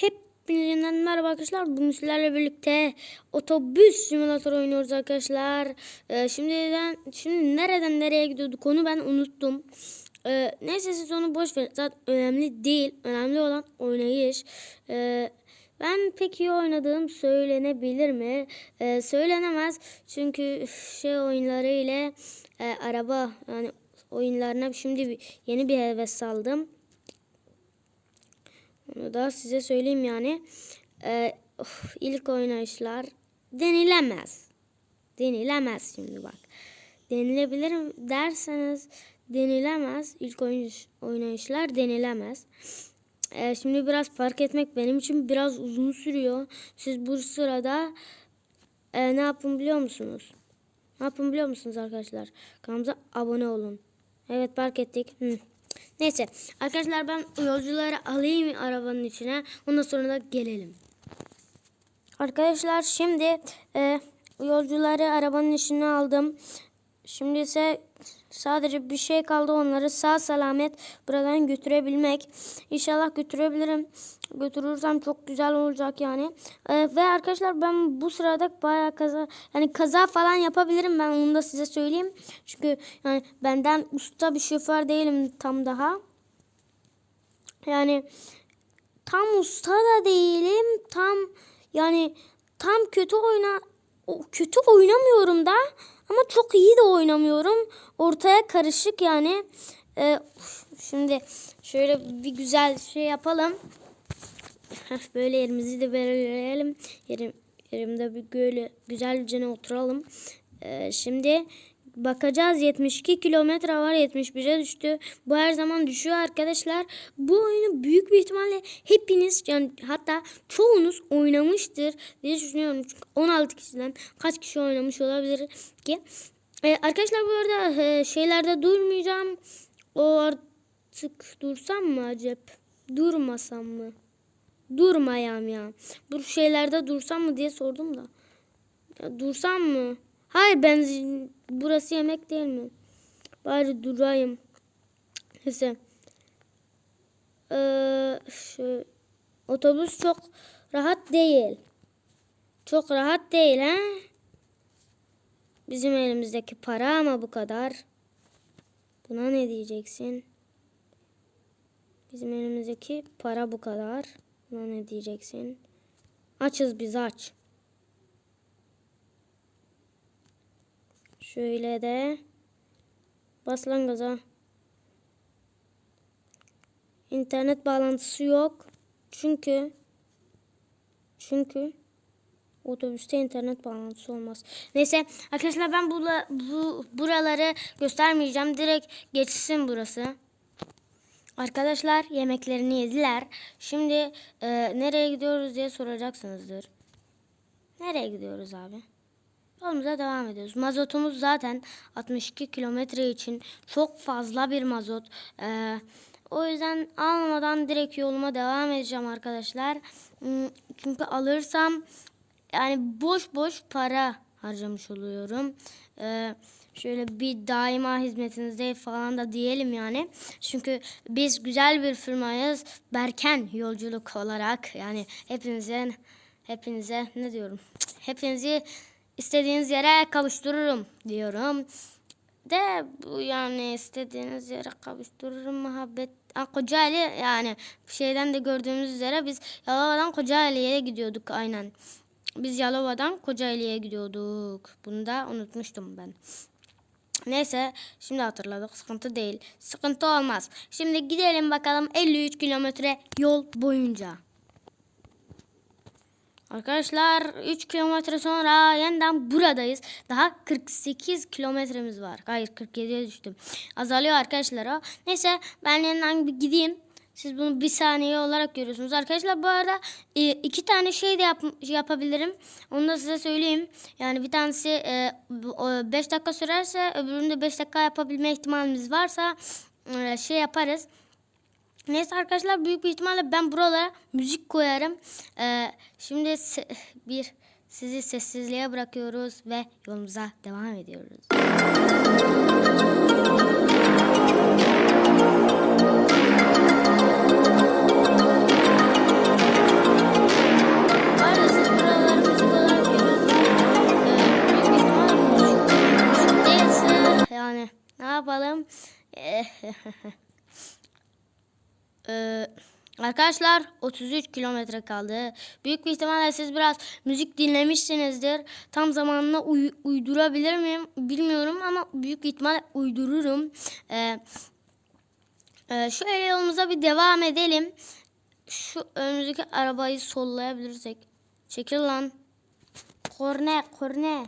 Hepinizden merhaba arkadaşlar. Bugün sizlerle birlikte otobüs simülatörü oynuyoruz arkadaşlar. Ee, şimdiden, şimdi nereden nereye gidiyorduk onu ben unuttum. Ee, neyse siz onu boş verin. Zaten önemli değil. Önemli olan oynayış. Ee, ben pek iyi oynadığım söylenebilir mi? Ee, söylenemez. Çünkü şey oyunları ile e, araba yani oyunlarına şimdi bir- yeni bir heves saldım. Onu da size söyleyeyim yani. Ee, of, ilk oynayışlar denilemez. Denilemez şimdi bak. Denilebilir derseniz denilemez. İlk oynayış, oynayışlar denilemez. Ee, şimdi biraz fark etmek benim için biraz uzun sürüyor. Siz bu sırada e, ne yapın biliyor musunuz? Ne yapın biliyor musunuz arkadaşlar? Kanalımıza abone olun. Evet fark ettik. Hı. Neyse arkadaşlar ben yolcuları alayım arabanın içine. Ondan sonra da gelelim. Arkadaşlar şimdi e, yolcuları arabanın içine aldım. Şimdi ise sadece bir şey kaldı onları sağ salamet buradan götürebilmek. İnşallah götürebilirim. Götürürsem çok güzel olacak yani. E, ve arkadaşlar ben bu sırada bayağı kaza yani kaza falan yapabilirim ben onu da size söyleyeyim. Çünkü yani benden usta bir şoför değilim tam daha. Yani tam usta da değilim. Tam yani tam kötü oyna kötü oynamıyorum da ama çok iyi de oynamıyorum. Ortaya karışık yani. Ee, şimdi şöyle bir güzel şey yapalım. Böyle yerimizi de belirleyelim. Yerim, yerimde bir böyle güzelce oturalım. Ee, şimdi bakacağız 72 kilometre var 71'e düştü. Bu her zaman düşüyor arkadaşlar. Bu oyunu büyük bir ihtimalle hepiniz yani hatta çoğunuz oynamıştır diye düşünüyorum. Çünkü 16 kişiden kaç kişi oynamış olabilir ki. Ee, arkadaşlar bu arada e, şeylerde durmayacağım. O artık dursam mı acaba? Durmasam mı? Durmayam ya. Bu şeylerde dursam mı diye sordum da. Ya dursam mı? Hayır benzin burası yemek değil mi? Bari durayım. Neyse. Ee, şu, otobüs çok rahat değil. Çok rahat değil ha? Bizim elimizdeki para ama bu kadar. Buna ne diyeceksin? Bizim elimizdeki para bu kadar. Buna ne diyeceksin? Açız biz aç. Şöyle de bas lan gaza. İnternet bağlantısı yok. Çünkü çünkü otobüste internet bağlantısı olmaz. Neyse arkadaşlar ben bu, bu buraları göstermeyeceğim. Direkt geçsin burası. Arkadaşlar yemeklerini yediler. Şimdi e, nereye gidiyoruz diye soracaksınızdır. Nereye gidiyoruz abi? Yolumuza devam ediyoruz. Mazotumuz zaten 62 kilometre için çok fazla bir mazot. Ee, o yüzden almadan direkt yoluma devam edeceğim arkadaşlar. Hmm, Çünkü alırsam yani boş boş para harcamış oluyorum. Ee, şöyle bir daima hizmetinizde falan da diyelim yani. Çünkü biz güzel bir firmayız. Berken yolculuk olarak yani hepinize hepinize ne diyorum? Hepinizi istediğiniz yere kavuştururum diyorum. De bu yani istediğiniz yere kavuştururum muhabbet. Ha, Kocaeli yani şeyden de gördüğümüz üzere biz Yalova'dan Kocaeli'ye gidiyorduk aynen. Biz Yalova'dan Kocaeli'ye gidiyorduk. Bunu da unutmuştum ben. Neyse şimdi hatırladık sıkıntı değil. Sıkıntı olmaz. Şimdi gidelim bakalım 53 kilometre yol boyunca. Arkadaşlar 3 kilometre sonra yeniden buradayız. Daha 48 kilometremiz var. Hayır 47'ye düştüm. Azalıyor arkadaşlar o. Neyse ben yeniden bir gideyim. Siz bunu bir saniye olarak görüyorsunuz. Arkadaşlar bu arada e, iki tane şey de yap, yapabilirim. Onu da size söyleyeyim. Yani bir tanesi 5 dakika sürerse öbürünü de 5 dakika yapabilme ihtimalimiz varsa e, şey yaparız. Neyse arkadaşlar büyük bir ihtimalle ben buralara müzik koyarım. Ee, şimdi bir sizi sessizliğe bırakıyoruz ve yolumuza devam ediyoruz. Ee, yani ne yapalım? Ee, Ee, arkadaşlar 33 kilometre kaldı. Büyük bir ihtimalle siz biraz müzik dinlemişsinizdir. Tam zamanına uy- uydurabilir miyim bilmiyorum ama büyük bir ihtimalle uydururum. Ee, e, şöyle yolumuza bir devam edelim. Şu önümüzdeki arabayı sollayabilirsek. Çekil lan. Korne, korne.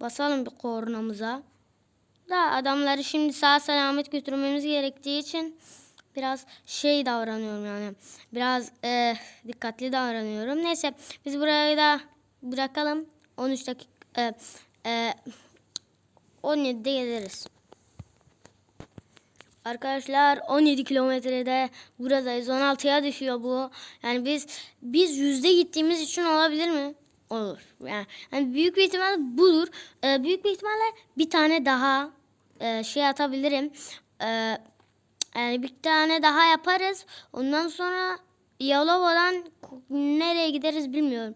Basalım bir kornamıza. Da adamları şimdi sağ selamet götürmemiz gerektiği için biraz şey davranıyorum yani. Biraz eh, dikkatli davranıyorum. Neyse biz burayı da bırakalım. 13 dakika eh, eh, 17'de geliriz. Arkadaşlar 17 kilometrede buradayız. 16'ya düşüyor bu. Yani biz biz yüzde gittiğimiz için olabilir mi? Olur. Yani, yani büyük bir ihtimal budur. Ee, büyük bir ihtimalle bir tane daha e, şey atabilirim. Ee, yani bir tane daha yaparız. Ondan sonra Yalova'dan nereye gideriz bilmiyorum.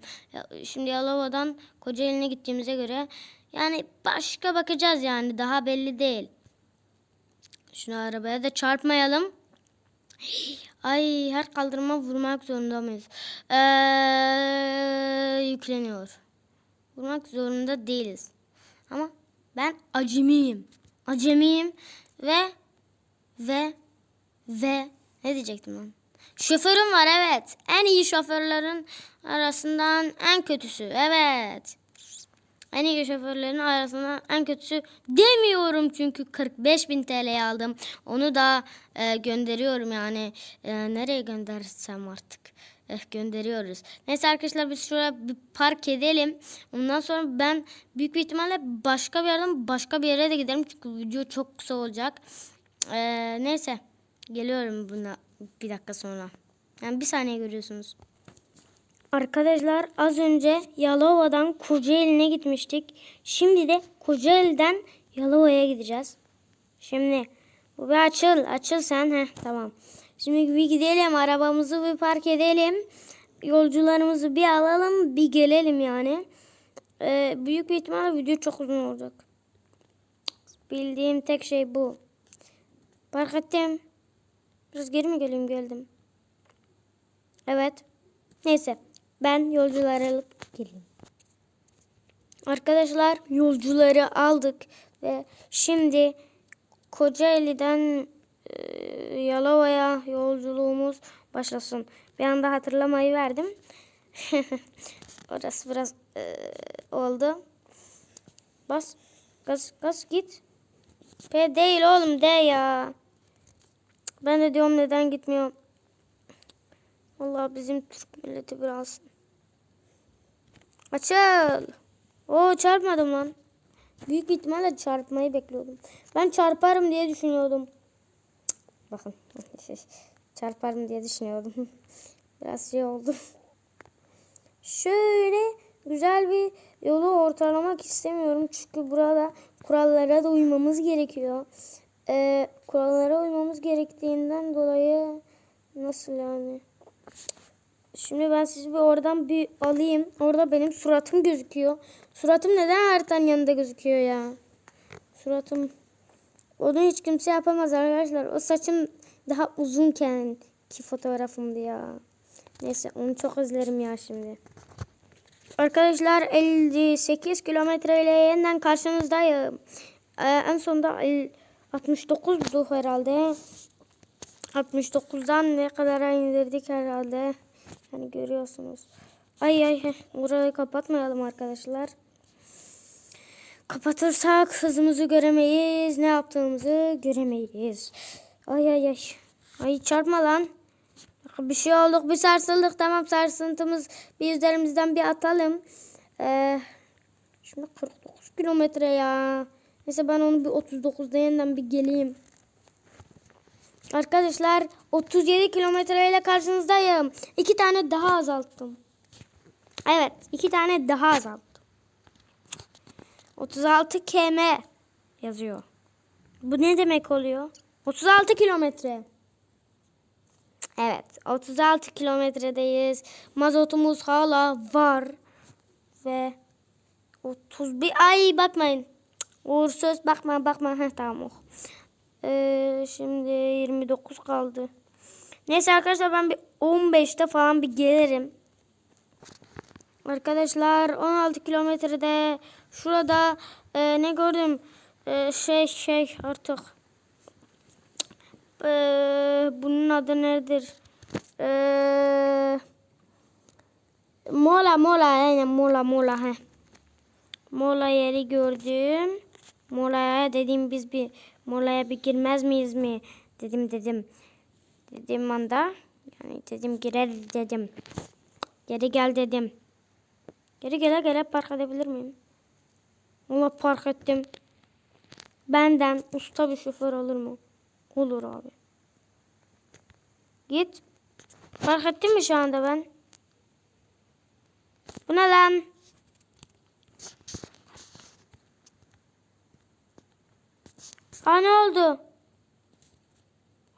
Şimdi Yalova'dan Kocaeli'ne gittiğimize göre yani başka bakacağız yani daha belli değil. Şunu arabaya da çarpmayalım. Ay her kaldırıma vurmak zorunda mıyız? Ee, yükleniyor. Vurmak zorunda değiliz. Ama ben acemiyim. Acemiyim ve ve ve ne diyecektim ben? Şoförüm var evet. En iyi şoförlerin arasından en kötüsü. Evet. En iyi şoförlerin arasından en kötüsü demiyorum çünkü 45 bin TL'ye aldım. Onu da e, gönderiyorum yani. E, nereye göndersem artık. Eh, gönderiyoruz. Neyse arkadaşlar biz şuraya bir park edelim. Ondan sonra ben büyük bir ihtimalle başka bir yerden başka bir yere de giderim. Çünkü video çok kısa olacak. E, neyse. Geliyorum buna bir dakika sonra. Yani bir saniye görüyorsunuz. Arkadaşlar az önce Yalova'dan Kocaeli'ne gitmiştik. Şimdi de Kocaeli'den Yalova'ya gideceğiz. Şimdi bu bir açıl. Açıl sen. Heh, tamam. Şimdi bir gidelim. Arabamızı bir park edelim. Yolcularımızı bir alalım. Bir gelelim yani. Ee, büyük bir ihtimalle video çok uzun olacak. Bildiğim tek şey bu. Park ettim. Biraz geri mi geleyim? Geldim. Evet. Neyse. Ben yolcuları alıp geleyim. Arkadaşlar yolcuları aldık ve şimdi Kocaeli'den e, Yalova'ya yolculuğumuz başlasın. Bir anda hatırlamayı verdim. Orası biraz e, oldu. Bas. Gaz, gaz git. P değil oğlum D ya. Ben de diyorum neden gitmiyor. Allah bizim Türk milleti biraz. Açıl. Oo çarpmadım lan. Büyük bir ihtimalle çarpmayı bekliyordum. Ben çarparım diye düşünüyordum. Bakın. çarparım diye düşünüyordum. Biraz şey oldu. Şöyle güzel bir yolu ortalamak istemiyorum. Çünkü burada kurallara da uymamız gerekiyor. Ee, kurallara uymamız gerektiğinden dolayı nasıl yani? Şimdi ben sizi bir oradan bir alayım. Orada benim suratım gözüküyor. Suratım neden haritanın yanında gözüküyor ya? Suratım. Onu hiç kimse yapamaz arkadaşlar. O saçım daha uzunken ki fotoğrafımdı ya. Neyse onu çok özlerim ya şimdi. Arkadaşlar 58 kilometre ile yeniden karşınızdayım. Ee, en sonunda 69'du herhalde. 69'dan ne kadara indirdik herhalde. Yani görüyorsunuz. Ay ay burayı kapatmayalım arkadaşlar. Kapatırsak hızımızı göremeyiz. Ne yaptığımızı göremeyiz. Ay ay ay. Ay çarpma lan. Bir şey olduk bir sarsıldık. Tamam sarsıntımız bir üzerimizden bir atalım. Ee, şimdi 49 kilometre ya. Neyse ben onu bir 39'da yeniden bir geleyim. Arkadaşlar 37 kilometre ile karşınızdayım. İki tane daha azalttım. Evet iki tane daha azalttım. 36 km yazıyor. Bu ne demek oluyor? 36 kilometre. Evet 36 kilometredeyiz. Mazotumuz hala var. Ve 31 ay bakmayın. Uğursuz bakma bakma. Heh, tamam oh. Ee, şimdi 29 kaldı. Neyse arkadaşlar ben bir 15'te falan bir gelirim. Arkadaşlar 16 kilometrede şurada e, ne gördüm? E, şey şey artık. E, bunun adı nedir? E, mola mola aynen mola mola he. Mola yeri gördüm. Molaya dedim biz bir molaya bir girmez miyiz mi? Dedim dedim. Dedim anda. Yani dedim girer dedim. Geri gel dedim. Geri gele gele park edebilir miyim? Allah park ettim. Benden usta bir şoför olur mu? Olur abi. Git. Park ettim mi şu anda ben? Bu ne lan? Ha ne oldu?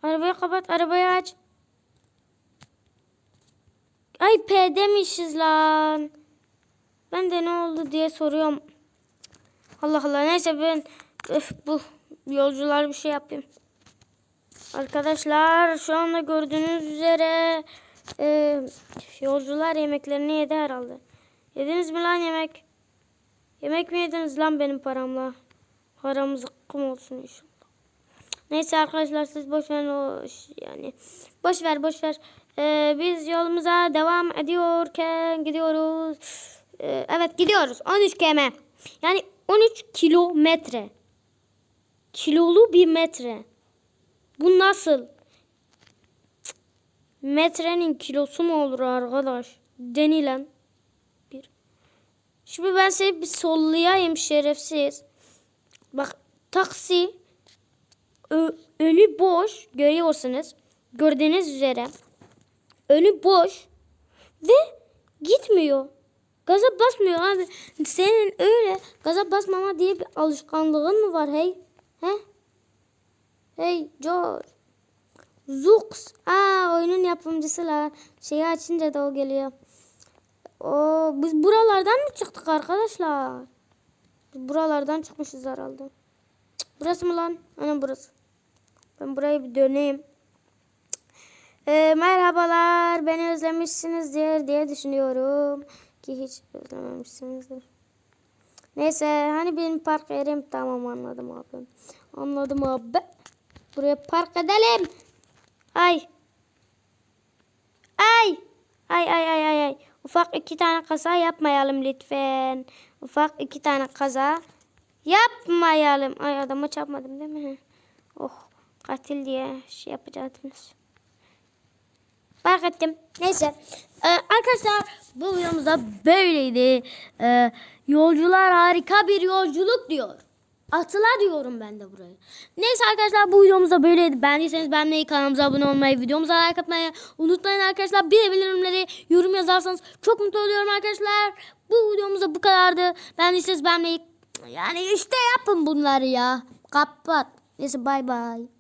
Arabayı kapat, arabayı aç. Ay P demişiz lan. Ben de ne oldu diye soruyorum. Allah Allah neyse ben öf, bu yolcular bir şey yapayım. Arkadaşlar şu anda gördüğünüz üzere e, yolcular yemeklerini yedi herhalde. Yediniz mi lan yemek? Yemek mi yediniz lan benim paramla? Paramız kum olsun inşallah. Neyse arkadaşlar siz boş verin o yani boş ver boş ver. Ee, biz yolumuza devam ediyorken gidiyoruz. Ee, evet gidiyoruz 13 km. Yani 13 kilometre. Kilolu bir metre. Bu nasıl? Metrenin kilosu mu olur arkadaş? Denilen bir. Şimdi ben seni bir sollayayım şerefsiz. Bak taksi önü boş görüyorsunuz. Gördüğünüz üzere. Önü boş ve gitmiyor. Gaza basmıyor abi. Senin öyle gaza basmama diye bir alışkanlığın mı var hey? He? Hey George. Zux. Aa oyunun yapımcısı la. Şeyi açınca da o geliyor. Oo, biz buralardan mı çıktık arkadaşlar? Buralardan çıkmışız herhalde. Burası mı lan? Aynen burası. Ben burayı bir döneyim. Ee, merhabalar. Beni özlemişsinizdir diye düşünüyorum. Ki hiç özlememişsinizdir. Neyse hani benim park yerim tamam anladım abi. Anladım abi. Buraya park edelim. Ay. Ay. Ay ay ay ay. Ufak iki tane kaza yapmayalım lütfen. Ufak iki tane kaza yapmayalım. Ay adama çarpmadım değil mi? Oh katil diye şey yapacaktınız. Fark ettim. Neyse. Ee, arkadaşlar bu videomuzda böyleydi. Ee, yolcular harika bir yolculuk diyor. Atıla diyorum ben de buraya. Neyse arkadaşlar bu videomuzda böyleydi. Beğendiyseniz beğenmeyi, kanalımıza abone olmayı, videomuza like atmayı unutmayın arkadaşlar. Bir de yorum yazarsanız çok mutlu oluyorum arkadaşlar. Bu videomuzda bu kadardı. Beğendiyseniz beğenmeyi yani işte yapın bunları ya. Kapat. Neyse bay bay.